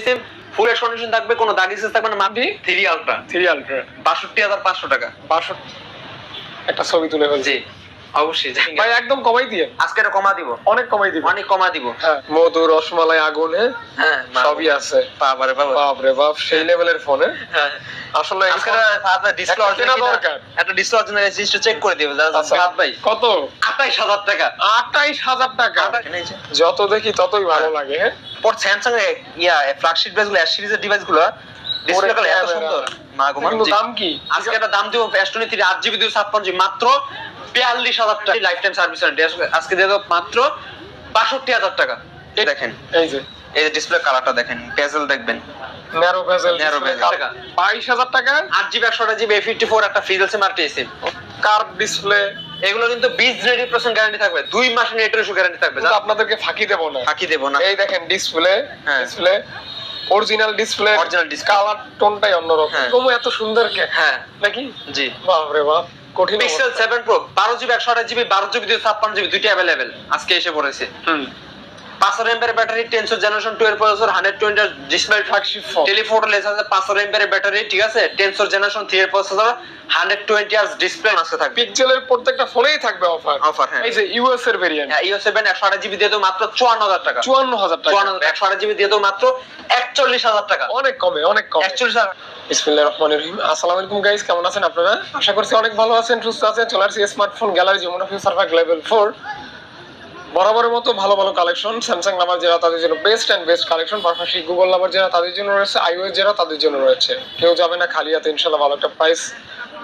সিম ফুল এর কন্ডিশন থাকবে কোনো দাগ স্কেচ থাকবে না মাপি থ্রি আলট্রা থ্রি আলট্রা বাষট্টি হাজার পাঁচশো টাকা। বাষট্টি। একটা ছবি তুলে ফেলছি। জি। অবশ্যই ভাই একদম কমাই দিয়ে। আজকে এটা কমা দিব। অনেক কমাই দিবে। অনেক কমা দিব। হ্যাঁ। মধু রসমালাই আগুন হ্যাঁ হ্যাঁ সবই আছে। বাবারে বাবা বাপ বাপ সেই লেভেলের ফোনে হ্যাঁ। আসলে আজকে একটা চেনা দরকার। একটা ডিসপ্লে রেজিস্টার চেক করে দিবে ভাই। কত? আঠাইশ হাজার টাকা। আটাইশ হাজার টাকা। যত দেখি ততই ভালো লাগে হ্যাঁ? পর স্যামসাং এর ইয়া ফ্ল্যাগশিপ ডিভাইসগুলো এস সিরিজের ডিভাইসগুলো ডিসপ্লে এত সুন্দর। মা গো। দাম কি? আজকে একটা দাম দিব এস টোয়েন্টি থ্রি আট জিবি দুশো ছাপ্পান্ন জিবি মাত্র বিয়াল্লিশ হাজার টাকা লাইফ টাইম সার্ভিস আজকে দিয়ে দেবো মাত্র বাষট্টি হাজার টাকা। এই দেখেন। এই যে। এই যে ডিসপ্লে কালারটা দেখেন বেজেল দেখবেন। Narrow bezel Narrow bezel। বাইশ হাজার টাকা? আট জিবি একশো জিবি এ ফিফটি ফোর একটা ফিজেল সিম আর সিম কার্ভ ডিসপ্লে এগুলো কিন্তু বিশ নেটিভ পার্সেন্ট গ্যারান্টি থাকবে। দুই মাসের নেটের ইস্যু গ্যারান্টি থাকবে। আপনাদেরকে ফাঁকি দেবো না। ফাঁকি দেবো না। এই দেখেন ডিসপ্লে হ্যাঁ। Display original display Original display। Colour টোনটাই অন্যরকম। হ্যাঁ। তবু এত সুন্দর কে হ্যাঁ। নাকি? জি। বাপ রে বাপ। কঠিন পিক্সেল সেভেন প্রো বারো জিবি একশো আঠাশ জিবি বারো জিবি দুশো ছাপ্পান্ন জিবি দুইটা অ্যাভেলেবেল আজকে এসে পড়েছে। হুম। পাঁচশো এমপের ব্যাটারি টেনশো জেনারেশন টু এর processor hundred twenty display flagship phone telephoto lens আছে পাঁচশো এমপের ব্যাটারি ঠিক আছে? টেনশো জেনারেশন থ্রি এর processor hundred twenty hours display আজকে থাকবে। পিক্সেলের প্রত্যেকটা ফোনেই থাকবে অফার অফার হ্যাঁ। এই যে ইউএস এর ভেরিয়েন্ট হ্যাঁ ইও সেভেন একশো আঠাশ জিবি দিয়ে তো মাত্র চুয়ান্ন হাজার টাকা। চুয়ান্ন হাজার টাকা। একশো আঠাশ জিবি দিয়ে তো মাত্র একচল্লিশ হাজার টাকা। অনেক কমে অনেক কমে। একচল্লিশ হাজার বিসমিল্লাহির রহমানির রহিম। আসসালামু আলাইকুম গাইস কেমন আছেন আপনারা? আশা করছি অনেক ভালো আছেন, সুস্থ আছেন, চলে আসছি smartphone gallery Jamuna future park level four বরাবরের মতো ভালো ভালো কালেকশন স্যামসাং নাম্বার যারা তাদের জন্য বেস্ট অ্যান্ড বেস্ট কালেকশন পাশাপাশি গুগল নাম্বার যারা তাদের জন্য রয়েছে আইওএস যারা তাদের জন্য রয়েছে। কেউ যাবে না খালি হাতে ইনশাল্লাহ ভালো একটা প্রাইস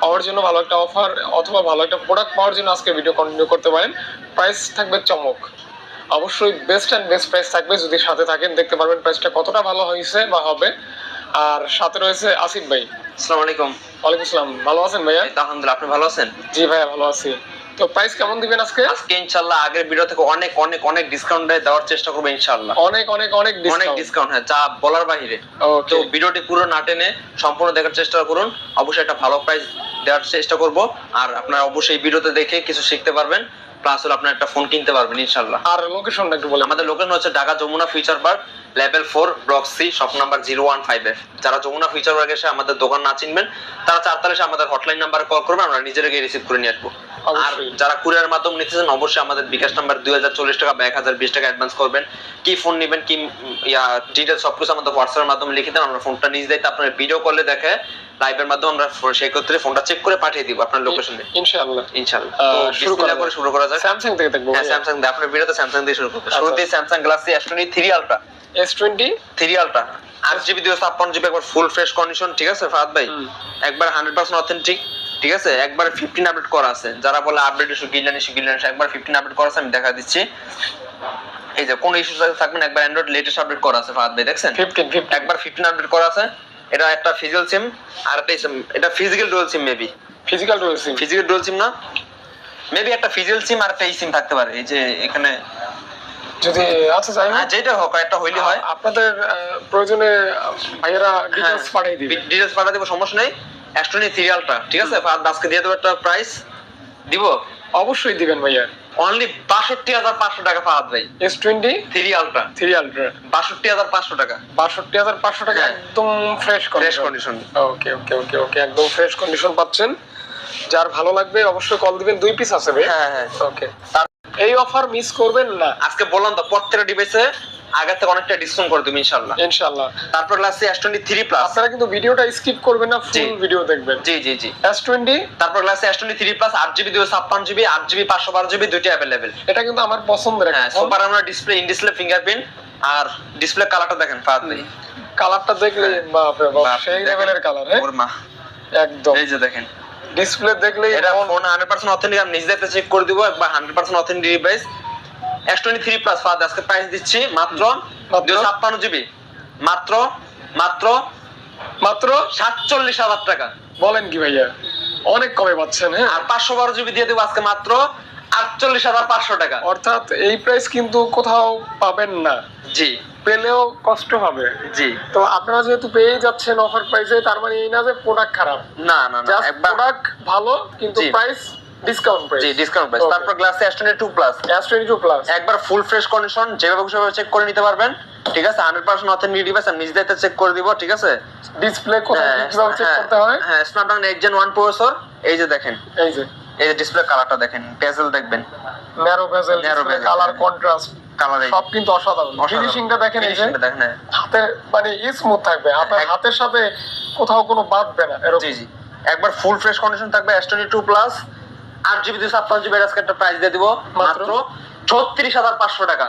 পাওয়ার জন্য, ভালো একটা অফার অথবা ভালো একটা প্রোডাক্ট পাওয়ার জন্য আজকে ভিডিও কন্টিনিউ করতে পারেন। প্রাইস থাকবে চমক। অবশ্যই বেস্ট অ্যান্ড বেস্ট প্রাইস থাকবে, যদি সাথে থাকেন, দেখতে পারবেন প্রাইসটা কতটা ভালো হয়েছে বা হবে। আর সাথে রয়েছে আসিফ ভাই। আসসালামু আলাইকুম। ওয়ালাইকুম আসসালাম। ভালো আছেন ভাইয়া? আলহামদুলিল্লাহ আপনি ভালো আছেন? জি ভাইয়া ভালো আছি। তো প্রাইস কেমন দিবেন আজকে? আজকে ইনশাল্লাহ আগের ভিডিও থেকে অনেক অনেক অনেক ডিসকাউন্ট দেওয়ার চেষ্টা করব ইনশাল্লাহ অনেক অনেক অনেক অনেক ডিসকাউন্ট হ্যাঁ যা বলার বাহিরে। তো ভিডিওটি পুরো না টেনে সম্পূর্ণ দেখার চেষ্টা করুন। অবশ্যই একটা ভালো প্রাইস দেওয়ার চেষ্টা করব। আর আপনারা অবশ্যই ভিডিওতে দেখে কিছু শিখতে পারবেন। প্লাস হলো আপনার একটা ফোন কিনতে পারবেন ইনশাল্লাহ আর লোকেশনটা একটু বলেন। আমাদের লোকেশন হচ্ছে Dhaka Jamuna future park level four block C shop number zero one five এর যারা যমুনা ফিউচার পার্ক এসে আমাদের দোকান না চিনবেন তারা চারতালে আমাদের হটলাইন নাম্বার কল করবেন আমরা নিজেরা গিয়ে রিসিভ করে নিয়ে আসব। আর যারা কুরিয়ার মাধ্যমে নিতেছেন অবশ্যই আমাদের বিকাশ নাম্বার দুই হাজার চল্লিশ টাকা বা এক হাজার বিশ টাকা অ্যাডভান্স করবেন। কি ফোন নেবেন কি ইয়া ডিটেলস সবকিছু আমাদের হোয়াটসঅ্যাপের মাধ্যমে লিখে দেন। আমরা ফোনটা নিজ দায়িত্বে আপনার ভিডিও কলে দেখে লাইভের মাধ্যমে আমরা ফো- সেই ক্ষেত্রে ফোনটা চেক করে পাঠিয়ে দিব আপনার লোকেশনে ইনশাআল্লাহ। ইনশাল্লাহ আহ, শুরু করা করে শুরু করা যাক। স্যামসাং থেকে দেখব হ্যাঁ স্যামসাং দিয়ে আপনার ভিডিওতে স্যামসাং দিয়ে শুরু করব। আচ্ছা। শুরুতেই Samsung Galaxy S twenty three ultra S twenty three ultra আট জিবি দুশো ছাপ্পান্ন জিবি একবার ফুল ফ্রেশ কন্ডিশন ঠিক আছে ফাহাদ ভাই? একবার হান্ড্রেড পার্সেন্ট অথেন্টিক ঠিক আছে? একবার ফিফটিন আপডেট করা আছে। যারা বলে আপডেট ইস্যু গিলান ইস্যু গিলান একবার ফিফটিন আপডেট করা আছে আমি দেখা দিচ্ছি। এই যে কোন ইস্যু থাকবেন একবার অ্যান্ড্রয়েড লেটেস্ট আপডেট করা আছে ফাহাদ ভাই দেখছেন? ফিফটিন ফিফটিন একবার ফিফটিন আপডেট করা আছে এটা একটা ফিজিক্যাল সিম আর একটা এটা physical dual SIM maybe physical রয়েছে ফিজিক্যাল ডুয়াল সিম না? মেবি একটা ফিজিক্যাল সিম আর একটা এই সিম থাকতে পারে এই যে এখানে। যদি আচ্ছা যাই হ্যাঁ যেটা হোক একটা হইলে হয়। আপনাদের প্রয়োজনে ভাইয়েরা ডিটেলস হ্যাঁ। পাঠিয়ে দিবে। ডিটেলস পাঠা দেবো সমস্যা নেই। অ্যাস্ট্রনি সিরিয়ালটা ঠিক আছে? আজকে দিয়ে দেবো একটা প্রাইস দিব? অবশ্যই দিবেন ভাইয়া। অনলি বাষট্টি হাজার পাঁচশো টাকা ফাহাদ ভাই। এস টোয়েন্টি সিরিয়ালটা থ্রি আলট্রা বাষট্টি হাজার পাঁচশো টাকা। বাষট্টি হাজার পাঁচশো টাকা হ্যাঁ। একদম fresh fresh condition okay okay okay okay একদম ফ্রেশ কন্ডিশন পাচ্ছেন। যার ভালো লাগবে অবশ্যই কল দিবেন দুই পিস আছে ভাই হ্যাঁ হ্যাঁ। ওকে এই অফার মিস করবেন না। আজকে বললাম তো প্রত্যেকটা ডিভাইসে আগের থেকে অনেকটা ডিসকাউন্ট করে দেবো ইনশাল্লাহ ইনশাআল্লাহ। তারপর লাস্টে এস টোয়েন্টি থ্রি প্লাস আপনারা কিন্তু ভিডিওটা স্কিপ করবেন না ফুল ভিডিও দেখবেন। জি জি জি। এস টোয়েন্টি তারপর ক্লাসে এস টোয়েন্টি থ্রি প্লাস আট জিবি দুশো ছাপ্পান্ন জিবি আট জিবি পাঁচশো বারো জিবি দুইটা অ্যাভেলেবেল এটা কিন্তু আমার পছন্দের হ্যাঁ সুপার আমরা ডিসপ্লে ইন ডিসপ্লে ফিঙ্গারপ্রিন্ট আর ডিসপ্লে কালারটা দেখেন ফাহাদ ভাই কালারটা দেখলে বাপ রে বাপ সেই লেভেলের কালার হ্যাঁ? ওর মা একদম। এই যে দেখেন। ডিসপ্লে দেখলে এটা ফোন হান্ড্রেড পার্সেন্ট অথেন্টিক আমি নিজে চেক করে দিব একবার hundred percent authentic device S twenty three plus Fahad আজকে প্রাইস দিচ্ছি মাত্র মাত্র? দুশো ছাপ্পান্ন জিবি মাত্র মাত্র মাত্র? সাতচল্লিশ হাজার টাকা। বলেন কি ভাইয়া? অনেক কমে পাচ্ছেন হ্যাঁ? আর পাঁচশো বারো জিবি দিয়ে দেবো আজকে মাত্র আটচল্লিশ হাজার পাঁচশো টাকা। অর্থাৎ এই প্রাইস কিন্তু কোথাও পাবেন না। জি। পেলেও কষ্ট হবে। জি। তো আপনারা যেহেতু পেয়ে যাচ্ছেন অফার প্রাইসে তার মানে এই না যে প্রোডাক্ট খারাপ। না না না প্রোডাক্ট ভালো কিন্তু। প্রাইস ডিসকাউন্ট প্রাইস জি ডিসকাউন্ট প্রাইস তারপর গ্লাসে S twenty two plus S twenty two plus একবার ফুল ফ্রেশ কন্ডিশন যেভাবে সেভাবে চেক করে নিতে পারবেন। ঠিক আছে? হান্ড্রেড পার্সেন্ট অথেন্টিক ডিভাইস আমি নিজ দায়িত্বে চেক করে দিব ঠিক আছে? ডিসপ্লে কোথায়? হ্যাঁ, কীভাবে চেক হ্যাঁ, করতে হয়? হ্যাঁ Snapdragon eight gen one processor এই যে দেখেন। এই যে। এই যে ডিসপ্লে কালারটা দেখেন বেজেল দেখবেন। ন্যারো bezel, কালার হ্যাঁ। কন্ট্রাস্ট কালার সব কিন্তু অসাধারণ। ফিনিশিংটা দেখেন এই যে। হ্যাঁ। হাতে মানে স্মুথ থাকবে। আপনার হাতের সাথে কোথাও কোনো বাঁধবে না এরকম। জি জি। একবার ফুল ফ্রেশ কন্ডিশন থাকবে এস টোয়েন্টি টু প্লাস আট জিবি দুশো ছাপ্পান্ন জিবি আজকে একটা প্রাইস দিয়ে দিব মাত্র? ছত্রিশ হাজার পাঁচশো টাকা।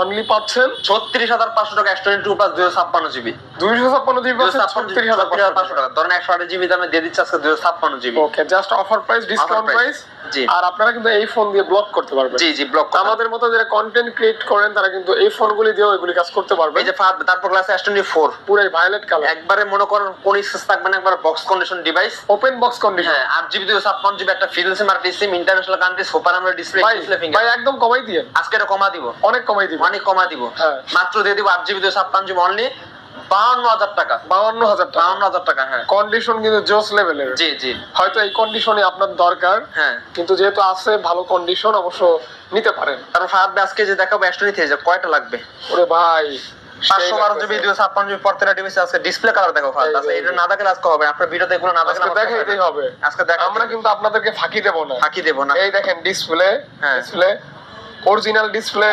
অনলি পাচ্ছেন? ছত্রিশ হাজার পাঁচশো টাকা এসটোয়েন্টি টু প্লাস দুশো ছাপ্পান্ন জিবি। দুইশো ছাপ্পান্ন জিবি ছত্রিশ হাজার পাঁচশো টাকা। ধরেন একশো আট জিবি দামে দিয়ে দিচ্ছে আজকে দুশো ছাপ্পান্ন GB. Okay just offer price discount price জি। আর আপনারা কিন্তু এই ফোন দিয়ে ব্লক করতে পারবেন। জি জি ব্লক আমাদের মতো যারা কন্টেন্ট ক্রিয়েট করেন তারা কিন্তু এই ফোনগুলি দিয়েও এগুলি কাজ করতে পারবে এই যে তারপর ক্লাস এস টোয়েন্টি ফোর পুরাই ভায়োলেট কালার একবারে মনে করেন কোন স্পেস থাকবে না একবার box condition device open box condition হ্যাঁ আট জিবি দুশো ছাপ্পান্ন জিবি একটা ফিল সিম আর সিম ইন্টারন্যাশনাল কান্ট্রি সুপার আমরা ডিসপ্লে ভাই একদম কমাই দিয়ে আজকে এটা কমা দিব। অনেক কমাই দিবেন। অনেক কমা দিব। হ্যাঁ। মাত্র দিয়ে দিব আট জিবি দুশো ছাপ্পান্ন জিবি অনলি হাজার টাকা। হাজার হাজার টাকা হ্যাঁ। কন্ডিশন কিন্তু জোস লেভেলের জি জি। হয়তো এই কন্ডিশনে আপনার দরকার। হ্যাঁ। কিন্তু যেহেতু আছে ভালো কন্ডিশন অবশ্য নিতে পারেন। ফাহাদ আজকে যে দেখাবো যে কয়টা লাগবে? ওরে ভাই পাঁচশো বারো জিবি দুশো ছাপ্পান্ন জিবি প্রত্যেকটা ডিভাইস আজকে ডিসপ্লে কালার দেখো এটা না দেখলে আজকে হবে আপনার ভিডিওতে এগুলো না দেখলে দেখাইতেই হবে। আজকে দেখা আমরা কিন্তু আপনাদেরকে ফাঁকি দেব না। ফাঁকি দেবো না। এই দেখেন ডিসপ্লে হ্যাঁ। Display original display.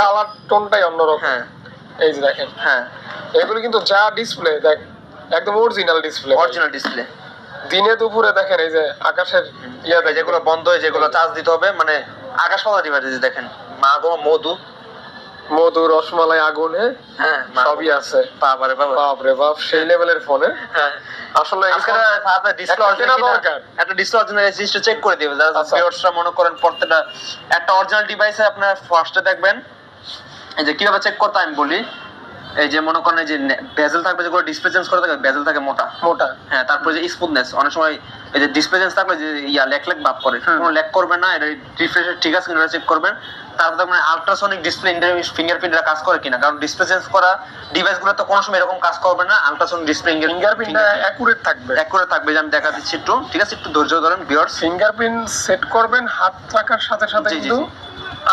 কালার টোনটাই অন্যরকম। হ্যাঁ। এই যে দেখেন হ্যাঁ এগুলো কিন্তু যা ডিসপ্লে দেখ একদম অরিজিনাল ডিসপ্লে অরিজিনাল ডিসপ্লে দিনে দুপুরে দেখেন এই যে আকাশের ইয়া যেগুলো বন্ধ হয়ে যেগুলো চার্জ দিতে হবে মানে আকাশ ডিভাইস দেখেন মা গো মধু। মধু রসমালাই আগুন হ্যাঁ হ্যাঁ সবই আছে। বাবারে বাবা। বাপ বাপ সেই লেভেলের ফোনে হ্যাঁ। আসলে ফাহাদ ডিসপ্লে একটা ডিসপ্লে অরিজিনাল চেক করে দিবে। যারা আচ্ছা। ভিউয়ার্সরা মনে করেন প্রত্যেকটা একটা অরিজিনাল ডিভাইসে আপনার ফার্স্টে দেখবেন এই যে কীভাবে চেক করতে আমি বলি? এই যে মনে করেন যে বেজেল থাকবে যেগুলো ডিসপ্লে চেঞ্জ করে থাকে বেজেল থাকে মোটা। মোটা। হ্যাঁ তারপরে যে স্মুথনেস অনেক সময় এই যে ডিসপ্লে চেঞ্জ থাকলে যে ইয়া লেক লেক ভাব করে। কোনো লেক করবে না এটা রিফ্রেশ ঠিক আছে কিনা চেক করবেন। তারপর দেখবেন আলট্রাসনিক ডিসপ্লে ফিঙ্গারপ্রিন্টটা কাজ করে কিনা। কারণ ডিসপ্লে চেঞ্জ করা ডিভাইসগুলো তো কোনো সময় এরকম কাজ করবে না আলট্রাসনিক ডিসপ্লে ফিঙ্গারপ্রিন্টটা অ্যাকুরেট থাকবে। করে থাকবে যে আমি দেখা দিচ্ছি একটু। ঠিক আছে একটু ধৈর্য ধরেন ভিউয়ার্স ফিঙ্গারপ্রিন্ট সেট করবেন হাত রাখার সাথে সাথে কিন্তু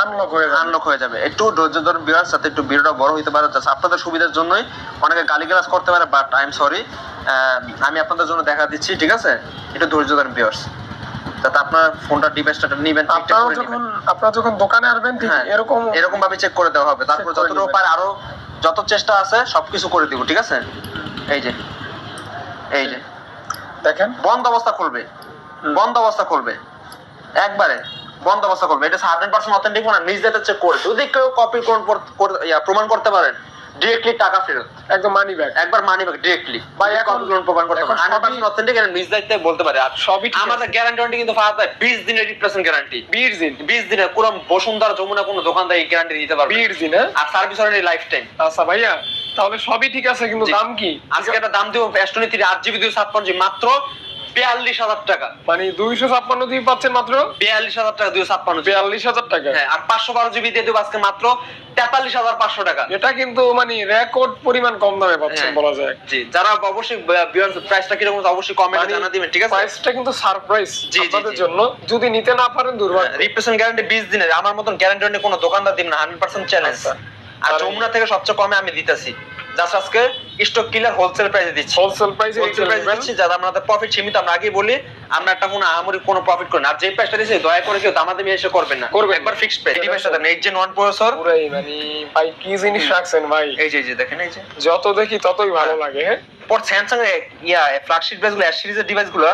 আনলক হয়ে আনলক হয়ে যাবে। একটু ধৈর্য ধরুন ভিউয়ার্স যাতে একটু ভিডিওটা বড় হতে পারে। Just আপনাদের সুবিধার জন্যই অনেকে গালিগালাজ করতে পারে বাট আই এম সরি আমি আপনাদের জন্য দেখা দিচ্ছি ঠিক আছে? একটু ধৈর্য ধরেন ভিউয়ার্স যাতে আপনার ফোনটা ডিভাইসটা নিবেন আপনারা যখন আপনারা যখন দোকানে আসবেন ঠিক হ্যাঁ, এরকম এরকম ভাবে চেক করে দেওয়া হবে। তারপর যতটুকু পারে আরও যত চেষ্টা আছে সবকিছু করে দিব ঠিক আছে? এই যে এই যে। দেখেন। বন্ধ অবস্থা খুলবে। বন্ধ অবস্থা খুলবে। একবারে। বন্ধ অবস্থা করবে। এটা হান্ড্রেড পার্সেন্ট অথেন্টিক না নিজ ডেটা চেক করে। যদি কেউ কপি প্রমাণ করতে পারেন ডিরেক্টলি টাকা ফেরত। একদম মানি ব্যাগ একবার মানি ব্যাক ডিরেক্টলি ভাই, এখন- কপি প্রমাণ করতে পারেন। হান্ড্রেড পার্সেন্ট অথেন্টিক এটা নিজ দায়িত্বে বলতে পারে। আর সবই আমাদের গ্যারান্টি ওয়ারেন্টি কিন্তু ফাহাদ ভাই বিশ দিনের রিপ্লেসমেন্ট গ্যারান্টি বিশ দিন। বিশ দিনের কোনো বসুন্ধরা যমুনা কোনো দোকানদার এই গ্যারান্টি দিতে পারবে। বিশ দিন হ্যাঁ? আর সার্ভিস ওয়ারেন্টি লাইফ টাইম আচ্ছা ভাইয়া তাহলে সবই ঠিক আছে কিন্তু দাম কি? আজকে একটা দাম দিব এস্টোনি থ্রি আট জিবি দুই ছাপ্পান্ন মাত্র বিয়াল্লিশ হাজার টাকা। মানে দুইশো ছাপ্পান্ন দিয়ে পাচ্ছেন মাত্র? বিয়াল্লিশ হাজার টাকা দুই ছাপ্পান্ন বিয়াল্লিশ হাজার টাকা। হ্যাঁ আর পাঁচশো বারো জিবি দিয়ে দেবো আজকে মাত্র তেতাল্লিশ হাজার পাঁচশো টাকা। এটা কিন্তু মানে রেকর্ড পরিমাণ কম দামে পাচ্ছেন হ্যাঁ। বলা যায়। জি যারা অবশ্যই প্রাইসটা কীরকম অবশ্যই কমেন্টে জানা দিবেন ঠিক আছে? প্রাইসটা কিন্তু সারপ্রাইজ আপনাদের জন্য। যদি নিতে না পারেন দুর্ভাগ্য। রিপ্লেসমেন্ট গ্যারান্টি বিশ দিনের। আমার মতন গ্যারান্টি কোনো দোকানদার দিন না হান্ড্রেড পার্সেন্ট চ্যালেঞ্জ আর- যমুনা থেকে সবচেয়ে কমে আমি দিতেছি। জাস্ট আজকে স্টক কিলার হোলসেল প্রাইসে দিচ্ছি। হোলসেল প্রাইসে হোলসেল প্রাইস দিচ্ছি। যাতে আমাদের প্রফিট সীমিত আমরা আগেই বলি আমরা একটা কোনো আহামরি কোনো প্রফিট করি না। আর যে প্রাইসটা দিচ্ছি দয়া করে কেউ দামাদামি এসে করবেন না। করবেন না। একবার ফিক্সড প্রাইস এই ডিভাইসটা দেন। এইট জেন ওয়ান প্রসেসর পুরাই মানে ভাই কি জিনিস রাখছেন ভাই? এই যে এই যে দেখেন এই যে। যত দেখি ততই ভালো লাগে হ্যাঁ? পর স্যামসাং এর ইয়া ফ্ল্যাগশিপ ডিভাইসগুলো এস সিরিজের ডিভাইসগুলো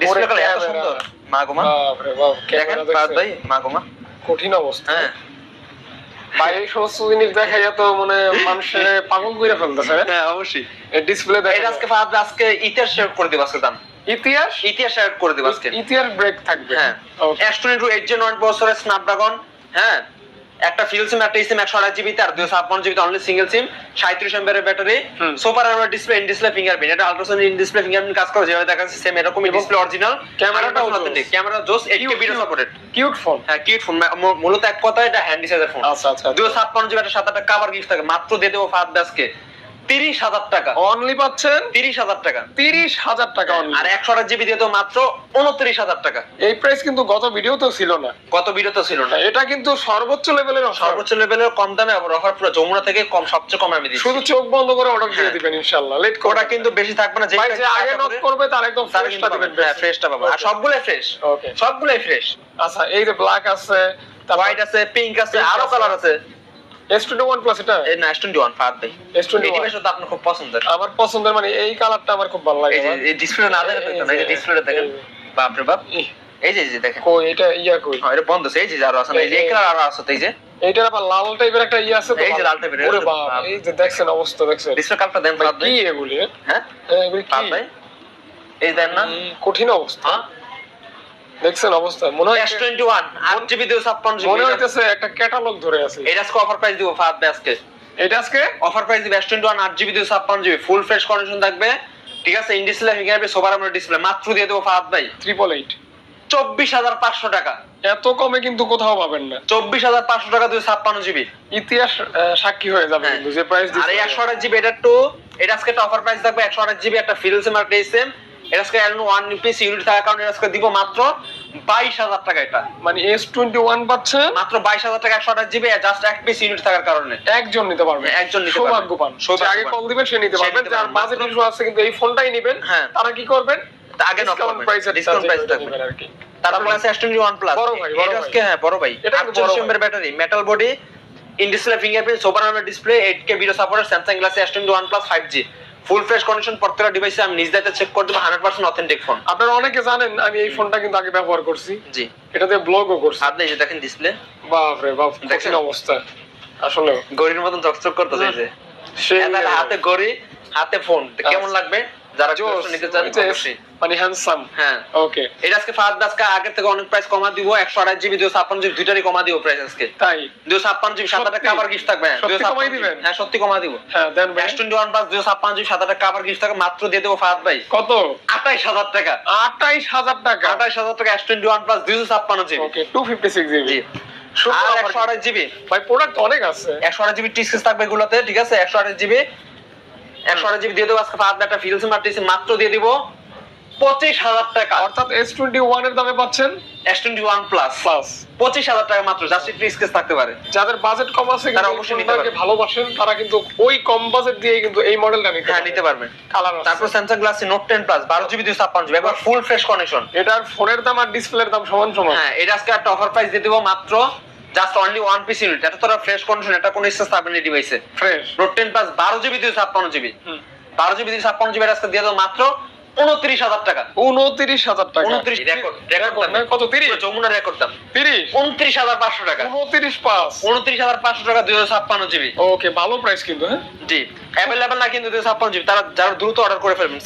ডিসপ্লে এত সুন্দর। মা গো মা। বাপরে বাপ দেখেন ভাই দেখছেন। মা গো মা। কঠিন অবস্থা। হ্যাঁ। এই সমস্ত জিনিস দেখা যেত মানে মানুষের পাগল করে ফেলতেছে হ্যাঁ? অবশ্যই। ডিসপ্লে এটা দেখে আজকে ফাহাদ আজকে ইতিহাস শেয়ার করে দিব আজকে দাম ইতিহাস? ইতিহাস শেয়ার করে দিব আজকে। ইতিহাস ব্রেক থাকবে। হ্যাঁ। অ্যাস্ট্রোনেট এইট জেন ওয়ান প্রসেসরের স্ন্যাপড্রাগন হ্যাঁ? একটা ফিল সিম একটা সিম একশো আঠাশ জিবিতে আর দুশো ছাপ্পান্ন জিবিতে অনলি সিঙ্গেল সিম সাঁত্রিশ এম্পের ব্যাটারি। সুপার আমার ডিসপ্লে ইন ডিসপ্লে ফিঙ্গারপ্রিন্ট এটা আল্ট্রাসোনিক ইন ডিসপ্লে ফিঙ্গারপ্রিন্ট কাজ করে যেভাবে দেখা যাচ্ছে সেম এরকম ডিসপ্লে অরিজিনাল ক্যামেরাটা অথেন্টিক ক্যামেরা জোস eight Cute, supported cute phone হ্যাঁ কিউট ফোন মূলত এক কথা এটা হ্যান্ডি সাইজের ফোন আচ্ছা আচ্ছা। দুশো ছাপ্পান্ন জিবি একটা সাত আটটা কাভার গিফট থাকে। মাত্র দিয়ে দেবো ফাহাদ দাসকে। তিরিশ হাজার টাকা। অনলি পাচ্ছেন? তিরিশ হাজার টাকা। তিরিশ হাজার টাকা আর একশো আট জিবি দিয়ে তো মাত্র উনত্রিশ হাজার টাকা। এই প্রাইস কিন্তু গত ভিডিওতেও ছিল না। কত বিরত ছিল না। এটা কিন্তু সর্বোচ্চ লেভেলের সর্বোচ্চ লেভেলের কম দামে আবার অফার পুরো যমুনা থেকে কম সবচেয়ে কম আমি দিচ্ছি। শুধু চোখ বন্ধ করে অর্ডার দিয়ে হ্যাঁ। দিবেন ইনশাআল্লাহ। লেট ওটা কিন্তু বেশি থাকবে না যে আগে নক করবে তার একদম ফ্রেশটা দিবেন হ্যাঁ ফ্রেশটা পাবো। আর সবগুলাই ফ্রেশ ওকে সবগুলাই ফ্রেশ আচ্ছা এই যে ব্ল্যাক আছে হোয়াইট আছে পিঙ্ক আছে আরও কালার আছে। S21 প্লাস এটা? এই না টোয়েন্টি ওয়ান ফাহাদ ভাই S21 এই ডিভাইসটা আপনার খুব পছন্দের। আমার পছন্দের মানে এই কালারটা আমার খুব ভালো লাগে এই ডিসপ্লে না দেখেন তো এই ডিসপ্লেটা দেখেন বাপ রে বাপ। এই যে। যে দেখেন। কই এটা ইয়া কই? হ্যাঁ, এটা বন্ধ আছে এই যে আরও আছে এই যে কালার আরও আছে এই যে। এইটার আবার লাল টাইপের একটা ইয়ে আছে তো এই যে লাল এর, ওরে বাপ। এই যে দেখছেন অবস্থা দেখছেন। ডিসপ্লে কালারটা দেন ফাহাদ ভাই কি এগুলি? হ্যাঁ? এগুলি কি? ভাই এই দেন না। কঠিন অবস্থা। হ্যাঁ? দেখছেন অবস্থা। মনে হয় এস টোয়েন্টি ওয়ান আট জিবি মনে হইতেছে একটা ক্যাটালগ ধরে আছে। এটা আজকে অফার প্রাইস দিব ফাহাদ ভাই আজকে। এটা আজকে? অফার প্রাইস দিবে এস টোয়েন্টি জিবি দিয়ে ছাপ্পান্ন জিবি ফুল ফ্রেশ কন্ডিশন থাকবে। ঠিক আছে ইন ডিসপ্লে ফিঙ্গারপ্রিন্ট সোবার আমরা ডিসপ্লে মাত্র দিয়ে দেবো ফাহাদ ভাই। ট্রিপল এইট চব্বিশ হাজার পাঁচশো টাকা। এত কমে কিন্তু কোথাও পাবেন না। চব্বিশ হাজার পাঁচশো টাকা দিয়ে ছাপ্পান্ন জিবি ইতিহাস সাক্ষী হয়ে যাবে হ্যাঁ। কিন্তু যে প্রাইস আর একশো আঠাশ জিবি এটা একটু এটা আজকে একটা অফার প্রাইস থাকবে একশো আঠাশ জিবি একটা ফিল সিম আর সেম এটা আজকে ওয়ান পিস ইউনিট থাকার কারণে এটা দিব মাত্র বাইশ হাজার টাকা এটা। মানে এস টোয়েন্টি ওয়ান পাচ্ছেন মাত্র বাইশ হাজার টাকা একশো আঠাশ জিবি জাস্ট এক পিস ইউনিট থাকার কারণে। একজন নিতে পারবে। একজন নিতে পারবে। আগে কল দিবেন সে নিতে পারবেন যার। বাজেট ইস্যু আছে কিন্তু এই ফোনটাই নেবেন। হ্যাঁ। তারা কি করবেন? আগে ডিসকাউন্ট করবেন। প্রাইসে Discount থাকবে। আর কি। তারপর আছে এস টোয়েন্টি ওয়ান প্লাস বড় ভাই, বড় ভাই। হ্যাঁ বড় ভাই। এটা battery metal body in display fingerprint super display eight K video support Samsung গ্লাসে S twenty one plus five G full fresh condition প্রত্যেকটা ডিভাইসে আমি নিজ দায়িত্বে চেক করে দেবো হান্ড্রেড পার্সেন্ট অথেন্টিক ফোন আপনারা অনেকে জানেন আমি এই ফোনটা কিন্তু আগে ব্যবহার করছি। জি। এটাতে ব্লগও করছি। আপনি এই যে দেখেন ডিসপ্লে বাপ রে বাপ দেখেন? অবস্থা। আসলে। গড়ির মতন চকচক করতেছে এই যে। হাতে গড়ি হাতে ফোন কেমন আচ্ছা। লাগবে? যারা জোস, জোস নিতে চান অবশ্যই। মানে হ্যান্ডসাম হ্যাঁ। ওকে এটা আজকে ফাহাদ আজকে আগের থেকে অনেক প্রাইস কমা দিব একশো আঠাশ জিবি দুশো ছাপ্পান্ন জিবি দুইটারই কমা দিব প্রাইস আজকে। তাই? দুশো ছাপ্পান্ন জিবি সাত টাকা কাবার গিফট থাকবে হ্যাঁ, সত্যি 256 কমাই দিবেন? হ্যাঁ সত্যি কমা দিব। হ্যাঁ দেন ভাই। টোয়েন্টি ওয়ান প্লাস দুশো ছাপ্পান্ন জিবি সাত টাকা কাবার গিফট থাকবে মাত্র দিয়ে দেবো ফাহাদ ভাই। কত? আঠাইশ হাজার টাকা। আটাইশ হাজার টাকা? আঠাইশ হাজার টাকা এস টোয়েন্টি ওয়ান প্লাস দুশো ছাপ্পান্ন GB okay two fifty six GB আর একশো আঠাশ জিবি ভাই প্রোডাক্ট অনেক আছে। একশো আঠাশ জিবি থাকবে এগুলোতে ঠিক আছে? একশো আঠাশ জিবি একশো আঠাশ জিবি দিয়ে দেবো আজকে ফাহাদ একটা ফিল সিম মাত্র দিয়ে দিব পঁচিশ হাজার টাকা। অর্থাৎ এস টোয়েন্টি ওয়ানের দামে পাচ্ছেন? S twenty one plus plus পঁচিশ হাজার টাকা মাত্র জাস্ট একটু স্কেচ থাকতে পারে। যাদের বাজেট কম আছে তারা অবশ্যই নিতে পারবে। ভালোবাসেন তারা কিন্তু ওই কম বাজেট দিয়ে কিন্তু এই মডেলটা নিতে হ্যাঁ নিতে পারবেন কালার তারপর Samsung Galaxy Note ten plus বারো জিবি দুই ছাপ্পান্ন জিবি একবার ফুল ফ্রেশ কনেকশন এটার ফোনের দাম আর ডিসপ্লের দাম সমান সমান। হ্যাঁ এটা আজকে একটা অফার প্রাইস দিয়ে দেবো মাত্র just only one piece unit এটা তোরা ফ্রেশ কন্ডিশন এটা কোনো স্পেস থাকবে না ডিভাইসে ফ্রেশ নোট টেন প্লাস বারো জিবি দুই ছাপ্পান্ন জিবি বারো জিবি দুই ছাপ্পান্ন জিবি আজকে দিয়ে দেবো মাত্র উনত্রিশ হাজার টাকা। উনত্রিশ হাজার টাকা। উনত্রিশ? কত তিরিশ? যমুনা রেকর্ড দাম। তিরিশ? উনত্রিশ হাজার পাঁচশো টাকা। উনত্রিশ পাঁচ। উনত্রিশ হাজার পাঁচশো টাকা দুই ছাপ্পান্ন জিবি ওকে ভালো প্রাইস কিন্তু হ্যাঁ? জি। অ্যাভেলেবেল না কিন্তু দুই ছাপ্পান্ন জিবি তারা যারা দ্রুত অর্ডার করে ফেলবেন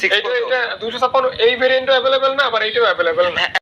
দুইশো ছাপ্পান্ন এই ভেরিয়েন্টও অ্যাভেলেবেল না আবার এইটাও অ্যাভেলেবেল না?